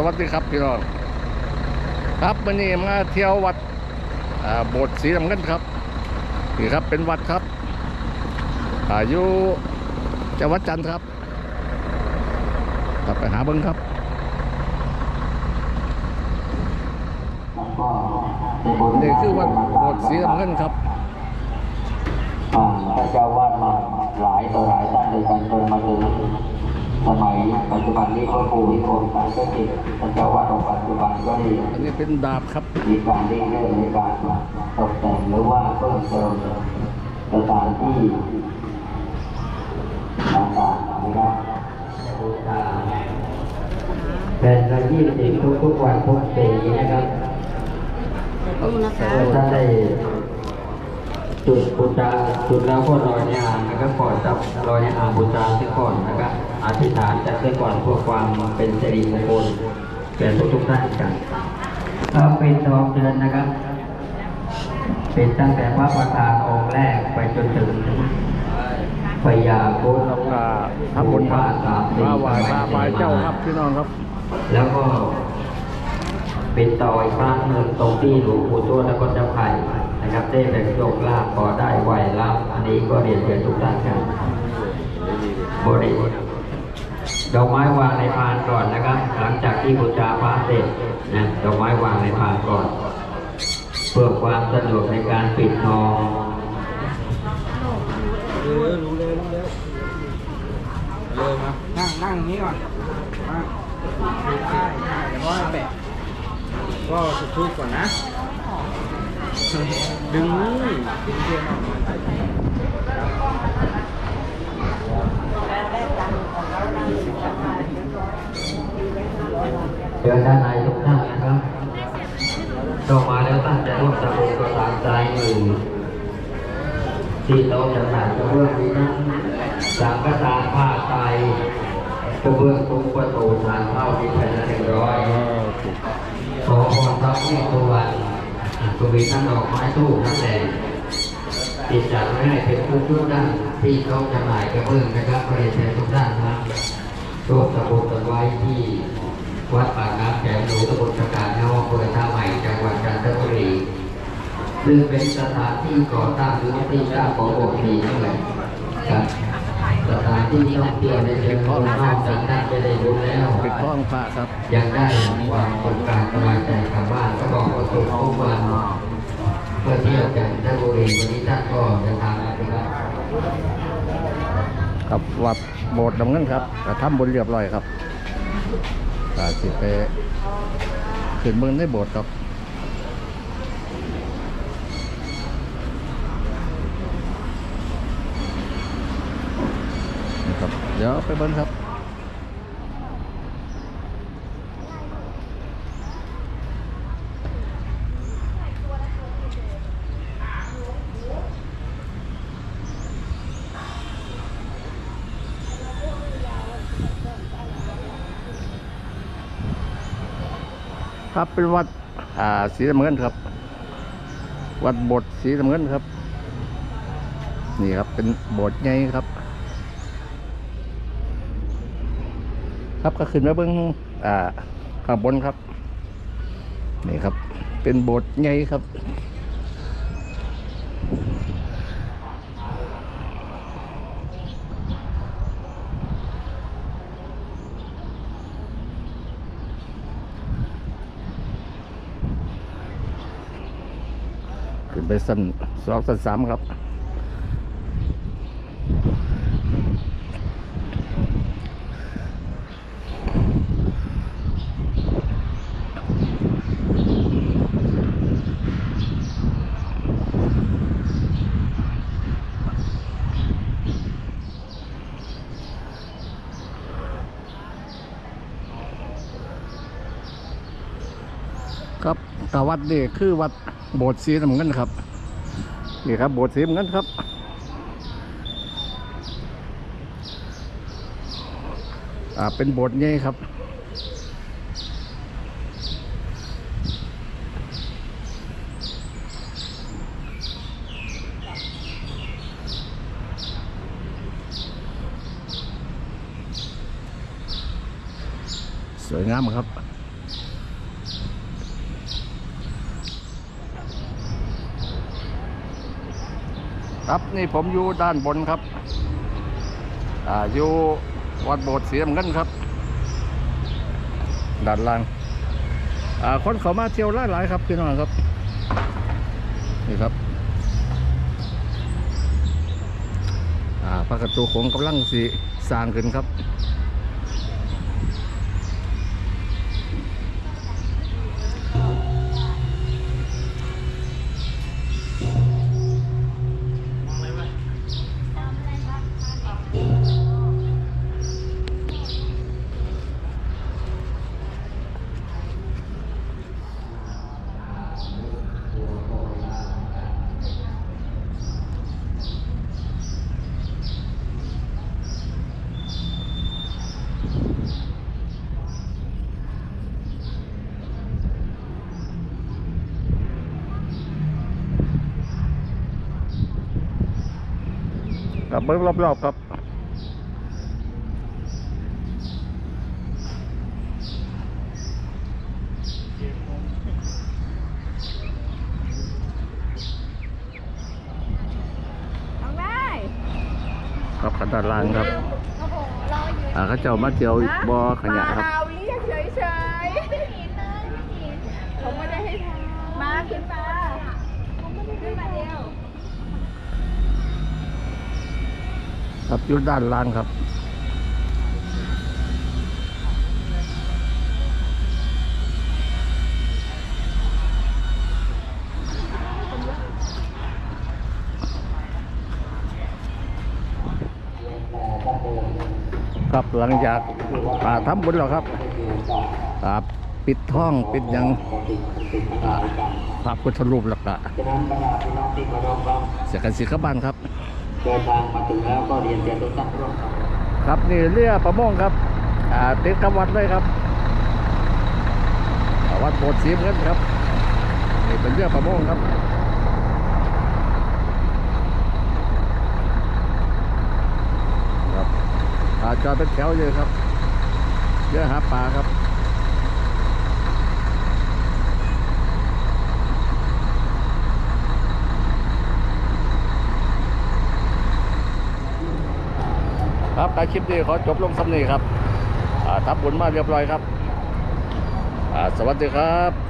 สวัสดีครับพี่น้องครับวันนี้มาเที่ยววัดโบสถ์สีน้ำเงินครับนี่ครับเป็นวัดครับ อายุจังหวัดจันทร์ครับกลับไปหาเบิ้งครับนี่คือวัดโบสถ์สีน้ำเงินครับอ่าเจ้าวาดมาหลายต่อหลายท่านในการจนมาถึง สมัยปัจจุบันนี้ก็ปู่นิคมสายเจ้าจิตท่านเจ้าวาดองค์ปัจจุบันก็ได้อันนี้เป็นดาบครับ มีการเร่งเรื่องในการตกแต่งหรือว่าเพิ่มเติมสถานที่ต่างๆนะครับเป็นละยี่สิบทุกๆวันทุกปีนะครับแต่ว่าถ้าได้ จุดบูชาจุดแล้วก็ลอยในอ่างนะครับก่อนจับลอยในอ่างบูชาเสียก่อนนะครับอธิษฐานจัดเสียก่อนเพื่อความเป็นสิริมงคลแก่ทุกๆท่านกันครับเป็นทองเดือนนะครับ เป็นตั้งแต่พระประธานองค์แรกไปจนถึงพญาพุทธแล้วก็ทำบุญครับสามสี่มาว้พระไหว้เจ้าครับพี่น้องครับ แล้วก็เป็นต่ออีกครั้งหนึ่งตรงที่หลวงปู่ทวดแล้วก็เจ้าไข่ นะครับได้แบ่งโชคลาภขอได้ไหวรับอันนี้ก็เรียนเชิญทุกท่านครับบริดอกไม้วางในพานก่อนนะครับ หลังจากที่บูชาพระเสร็จนะดอกไม้วางในพานก่อน เพื่อความสะดวกในการปิดทองรู้เลยรู้เลยรู้เลยเลยมานั่งนั่งอย่างนี้ก่อนมาได้ได้เดี๋ยวพ่อแบกก็จุดทูบก่อนนะ ดึงนี่ดึงเทียนออกมาเดินด้านในทุกท่านนะครับเข้ามาแล้วตั้งใจร่วมตะโกนประสานใจมือที่โต๊ะจำหน่ายกระเบื้องนี้นั้นสังกทานผ้าไตรกระเบื้องทุกประตูทานเข้าที่แผ่นละหนึ่งร้อยขอพรพระพุทธวันก็ มีทั้งดอกไม้ทูบน้ำแดงติดจัดไว้ให้เป็นผู้ทุกด้านที่โต๊ะจำหน่ายกระเบื้องนะครับเรียนเชิญทุกท่านนะครับร่วมตะโกนกันไว้ที่วัดป่าน้ำแขมหลวงตำบลประกาศนวอำเภอท่าใหม่จังหวัดจันทบุรีซึ่งเป็นสถานที่ก่อตั้งหรือที่ตั้างของโบสถ์นี้ด้วยครับสถานที่ท่องเที่ยวในเชิงของนอกจากท่านจะได้รู้แล้วปิดท้องพระครับยังได้ความสงการสบายใจกลับบ้านก็บอกว่าสุขทุกวันเพื่อเที่ยวจันทบุรีวันนี้ท่านก็เดินทางมาถึงแล้วครับวัดโบสถ์น้ำเงินครับกระทำบุญเรียบร้อยครับตาสิไปขึ้นเมืองในโบสถ์ครับครับ เดี๋ยวไปเบิ้งครับ ครับเป็นวัดอ่าสีน้ำเงินครับ วัดโบสถ์สีน้ำเงินครับ นี่ครับเป็นโบสถ์ใหญ่ครับ ครับก็ขึ้นมาเบิ้งอ่าข้างบนครับ นี่ครับ เป็นโบสถ์ใหญ่ครับ ขึ้นไปสั้นสองสั้นสามครับ ครับแตวัดนี่คือวัดโบสถ์สีน้ำเงินครับนี่ครับโบสถ์สีน้ำเงินครับอ่าเป็นโบสถ์ใหญ่ครับสวยงามครับ ครับนี่ผมอยู่ด้านบนครับอ่าอยู่วัดโบสถ์เสียมเงินครับด้านล่างอ่าคนเขามาเที่ยวหลายๆครับพี่น้องครับนี่ครับอ่าพระกระตูของกำลังสีสร้างขึ้นครับ กับเบิ้งรอบๆครับเอาได้ครับขันด้านล่างครับโอ้โหรออยู่อ่าเขาเจ้ามาเที่ยวบ่อขยะครับมาเราเรียกเฉยๆไม่เห็นเลยไม่เห็นผมไม่ได้ให้ทำมาขึ้นมาขึ้นมาเร็ว ครับอยู่ด้านล่างครับครับหลังจากอ่าทำบุญแล้วครับอ่าปิดท้องปิดยังอ่าพระพุทธรูปแล้วก็ฉะนั้นบเคารพครับเสียกันสีขบ้านครับ เดินทางมาถึงแล้วก็เรียนเชิญทุกท่านร่วมกันครับนี่เรือประมงครับอ่าติดกับวัดเลยครับ วัดโบสถ์สีเงินครับนี่เป็นเรือประมงครับครับอาจอดเป็นแถวเลยครับเรือหาปลาครับ ครับการคลิปนี้ขอจบลงสำนีครับทับบุญมาเรียบร้อยครับ สวัสดีครับ